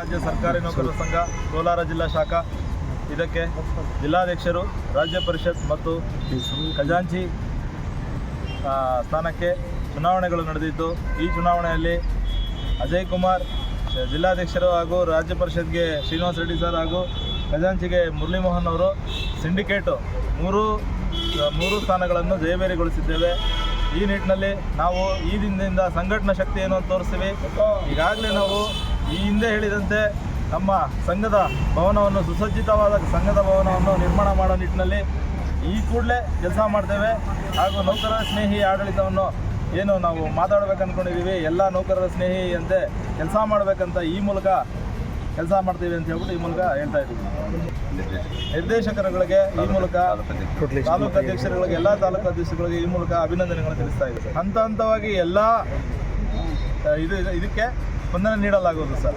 ರಾಜ್ಯ ಸರ್ಕಾರಿ ನೌಕರರ ಸಂಘ, ಕೋಲಾರ ಜಿಲ್ಲಾ ಶಾಖಾ. ಇದಕ್ಕೆ ಜಿಲ್ಲಾಧ್ಯಕ್ಷರು, ರಾಜ್ಯ ಪರಿಷತ್ ಮತ್ತು ಖಜಾಂಚಿ ಸ್ಥಾನಕ್ಕೆ ಚುನಾವಣೆಗಳು ನಡೆದಿದ್ದು, ಈ ಚುನಾವಣೆಯಲ್ಲಿ ಅಜಯ್ ಕುಮಾರ್ ಜಿಲ್ಲಾಧ್ಯಕ್ಷರು ಹಾಗೂ ರಾಜ್ಯ ಪರಿಷತ್ಗೆ ಶ್ರೀನಿವಾಸ ರೆಡ್ಡಿ ಸರ್ ಹಾಗೂ ಖಜಾಂಚಿಗೆ ಮುರಳೀಮೋಹನ್ ಅವರು ಸಿಂಡಿಕೇಟು. ಮೂರು ಮೂರು ಸ್ಥಾನಗಳನ್ನು ಜಯಭೇರಿಗೊಳಿಸಿದ್ದೇವೆ. ಈ ನಿಟ್ಟಿನಲ್ಲಿ ನಾವು ಈ ದಿನದಿಂದ ಸಂಘಟನಾ ಶಕ್ತಿ ಏನು ಅಂತ ತೋರಿಸ್ತೀವಿ. ಈಗಾಗಲೇ ನಾವು ಈ ಹಿಂದೆ ಹೇಳಿದಂತೆ ನಮ್ಮ ಸಂಘದ ಭವನವನ್ನು, ಸುಸಜ್ಜಿತವಾದ ಸಂಘದ ಭವನವನ್ನು ನಿರ್ಮಾಣ ಮಾಡೋ ನಿಟ್ಟಿನಲ್ಲಿ ಈ ಕೂಡಲೇ ಕೆಲಸ ಮಾಡ್ತೇವೆ. ಹಾಗೂ ನೌಕರರ ಸ್ನೇಹಿ ಆಡಳಿತವನ್ನು ಏನು ನಾವು ಮಾತಾಡ್ಬೇಕು ಅಂದ್ಕೊಂಡಿದ್ದೀವಿ ಎಲ್ಲ ನೌಕರರ ಸ್ನೇಹಿಯಂತೆ ಕೆಲಸ ಮಾಡಬೇಕಂತ ಈ ಮೂಲಕ ಕೆಲಸ ಮಾಡ್ತೀವಿ ಅಂತ ಹೇಳ್ಬಿಟ್ಟು ಈ ಮೂಲಕ ಹೇಳ್ತಾ ಇದ್ದೀವಿ. ನಿರ್ದೇಶಕರುಗಳಿಗೆ ಈ ಮೂಲಕ, ತಾಲೂಕು ಅಧ್ಯಕ್ಷರುಗಳಿಗೆ, ಎಲ್ಲ ತಾಲೂಕು ಅಧ್ಯಕ್ಷರುಗಳಿಗೆ ಈ ಮೂಲಕ ಅಭಿನಂದನೆಗಳನ್ನು ತಿಳಿಸ್ತಾ ಇದ್ದೀವಿ. ಹಂತ ಹಂತವಾಗಿ ಎಲ್ಲ ಇದು- ಇದಕ್ಕೆ ಸ್ಪಂದನೆ ನೀಡಲಾಗುವುದು ಸರ್.